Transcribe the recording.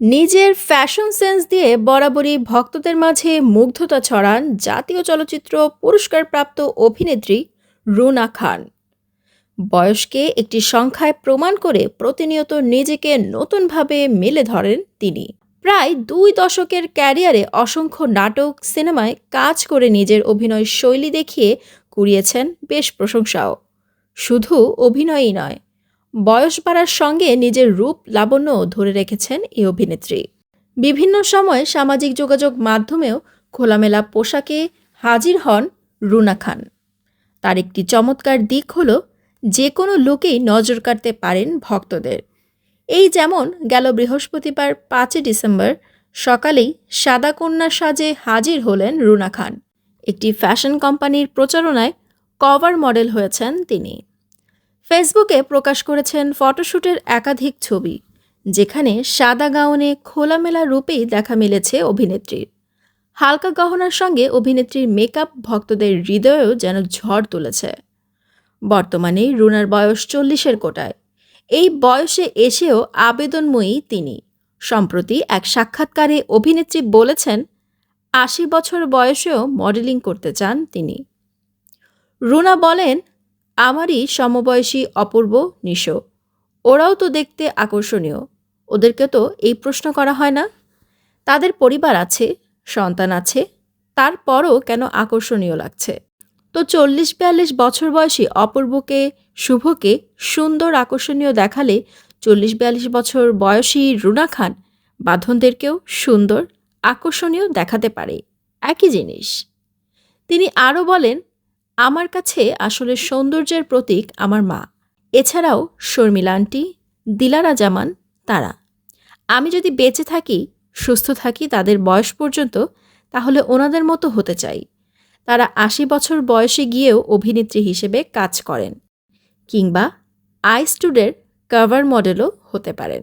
নিজের fashion sense দিয়ে বরাবরই ভক্তদের মাঝে মুগ্ধতা ছড়ান জাতীয় চলচ্চিত্র পুরস্কারপ্রাপ্ত অভিনেত্রী রুনা খান। বয়সকে একটি সংখ্যায় প্রমাণ করে প্রতিনিয়ত নিজেকে নতুনভাবে মেলে ধরেন তিনি। প্রায় দুই দশকের ক্যারিয়ারে অসংখ্য নাটক, সিনেমায় কাজ করে নিজের অভিনয় শৈলী দেখিয়ে কুড়িয়েছেন বেশ প্রশংসাও। শুধু অভিনয়ই নয় বয়স বাড়ার সঙ্গে নিজের রূপ লাবণ্যও ধরে রেখেছেন এই অভিনেত্রী। বিভিন্ন সময় সামাজিক যোগাযোগ মাধ্যমেও খোলামেলা পোশাকে হাজির হন রুনা খান। তার একটি চমৎকার দিক হল, যে কোনো লুকেই নজর কাড়তে পারেন ভক্তদের। এই যেমন গেল বৃহস্পতিবার পাঁচই ডিসেম্বর সকালেই সাদা কন্যা সাজে হাজির হলেন রুনা খান। একটি ফ্যাশন কোম্পানির প্রচারণায় কভার মডেল হয়েছেন তিনি। ফেসবুকে প্রকাশ করেছেন ফটোশ্যুটের একাধিক ছবি, যেখানে সাদা গাউনে খোলামেলা রূপেই দেখা মিলেছে অভিনেত্রীর। হালকা গহনার সঙ্গে অভিনেত্রীর মেকআপ ভক্তদের হৃদয়েও যেন ঝড় তুলেছে। বর্তমানে রুনার বয়স চল্লিশের কোটায়। এই বয়সে এসেও আবেদনময়ী তিনি। সম্প্রতি এক সাক্ষাৎকারে অভিনেত্রী বলেছেন, আশি বছর বয়সেও মডেলিং করতে চান তিনি। রুনা বলেন আমারই সমবয়সী অপূর্ব নিশো। ওরাও তো দেখতে আকর্ষণীয়। ওদেরকে তো এই প্রশ্ন করা হয় না। তাদের পরিবার আছে, সন্তান আছে, তারপরও কেন আকর্ষণীয় লাগছে? তো চল্লিশ বিয়াল্লিশ বছর বয়সী অপূর্বকে, শুভকে সুন্দর আকর্ষণীয় দেখালে চল্লিশ বিয়াল্লিশ বছর বয়সী রুনা খান বাঁধনদেরকেও সুন্দর আকর্ষণীয় দেখাতে পারে। একই জিনিস। তিনি আরও বলেন আমার কাছে আসলে সৌন্দর্যের প্রতীক আমার মা। এছাড়াও শর্মিলা আন্টি, দিলারা জামান, তারা। আমি যদি বেঁচে থাকি, সুস্থ থাকি তাদের বয়স পর্যন্ত, তাহলে ওনাদের মতো হতে চাই। তারা আশি বছর বয়সে গিয়েও অভিনেত্রী হিসেবে কাজ করেন, কিংবা আই স্টুডের কভার মডেলও হতে পারেন।